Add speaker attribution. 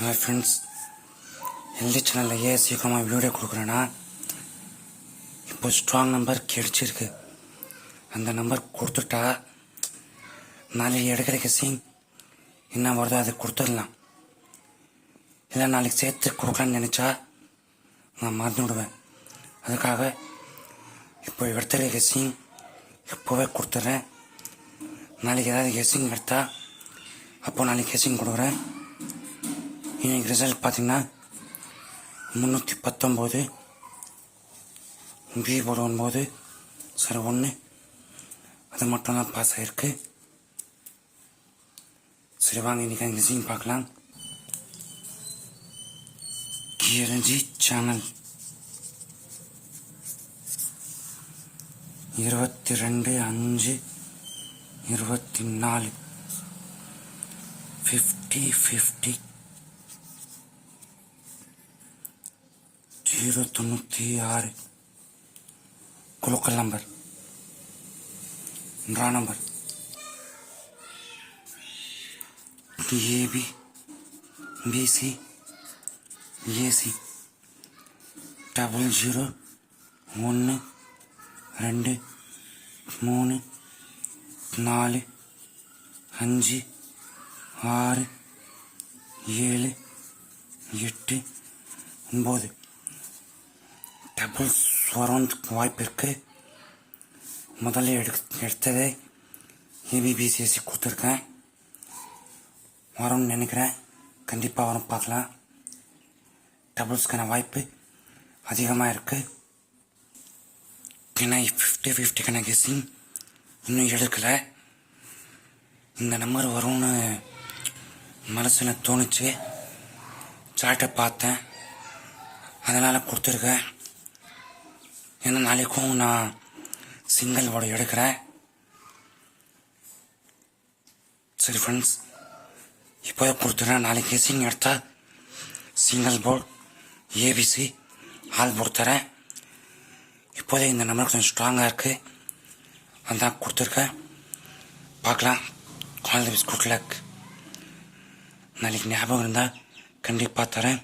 Speaker 1: Hi friends எந்த சேனலில் ஏன் சீக்கிரமாக வீடியோ கொடுக்குறேன்னா இப்போ ஸ்ட்ராங் நம்பர் கிடச்சிருக்கு. அந்த நம்பர் கொடுத்துட்டா நாளைக்கு எடுக்கிற கெஸ்ஸிங் என்ன வருதோ அதை கொடுத்துடலாம். இல்லை நாளைக்கு சேர்த்து கொடுக்கலான்னு நினச்சா நான் மறந்து விடுவேன் அதுக்காக இப்போ எடுத்துகிற கெஸ்ஸிங் இப்போவே கொடுத்துட்றேன் நாளைக்கு ஏதாவது கெஸ்ஸிங் எடுத்தா அப்போ நாளைக்கு கெஸ்ஸிங் கொடுக்குறேன். இன்னைக்கு ரிசல்ட் பார்த்தீங்கன்னா முந்நூற்றி பத்தொம்போது பி போட ஒன்பது சரி ஒன்று அது மட்டும் தான் பாஸ் ஆகிருக்கு சரி வாங்க இன்னைக்கு அந்த கெஸ்ஸிங் பார்க்கலாம். கியரஞ்சி சேனல் இருபத்தி ரெண்டு அஞ்சு இருபத்தி நாலு ஃபிஃப்டி ஃபிஃப்டி ஜீரோ தொண்ணூற்றி ஆறு. குழுக்கள் number. Draw number. AB BC AC double zero ஒன்று ரெண்டு மூணு நாலு அஞ்சு ஆறு ஏழு எட்டு ஒம்பது டபுள்ஸ் வரதுக்கு வாய்ப்பு முதல்ல எடு எடுத்ததே ஏபிபிசிஎஸ்சி கொடுத்துருக்கேன் வரும்னு நினைக்கிறேன் கண்டிப்பாக வரும் பார்க்கலாம் டபுள்ஸ்க்கான வாய்ப்பு அதிகமாக இருக்குது ஏன்னா ஃபிஃப்டி ஃபிஃப்டிக்கான கெஸ்ஸிங் இன்னும் எடுக்கலை இந்த நம்பர் வரும்னு மனசில் தோணுச்சு சார்ட்டை பார்த்தேன் அதனால் கொடுத்துருக்கேன் ஏன்னா நாளைக்கும் நான் சிங்கிள் போர்டு எடுக்கிறேன். சரி ஃப்ரெண்ட்ஸ் இப்போ கொடுத்துறேன் நாளைக்கு சிங் எடுத்தா single board ABC all board இப்போதே இந்த நம்பர் கொஞ்சம் ஸ்ட்ராங்காக இருக்குது அதான் கொடுத்துருக்கேன். பார்க்கலாம். ஆல் தி பிஸ்குட் லக் நாளைக்கு ஞாபகம் இருந்தால் கண்டிப்பாக தரேன்.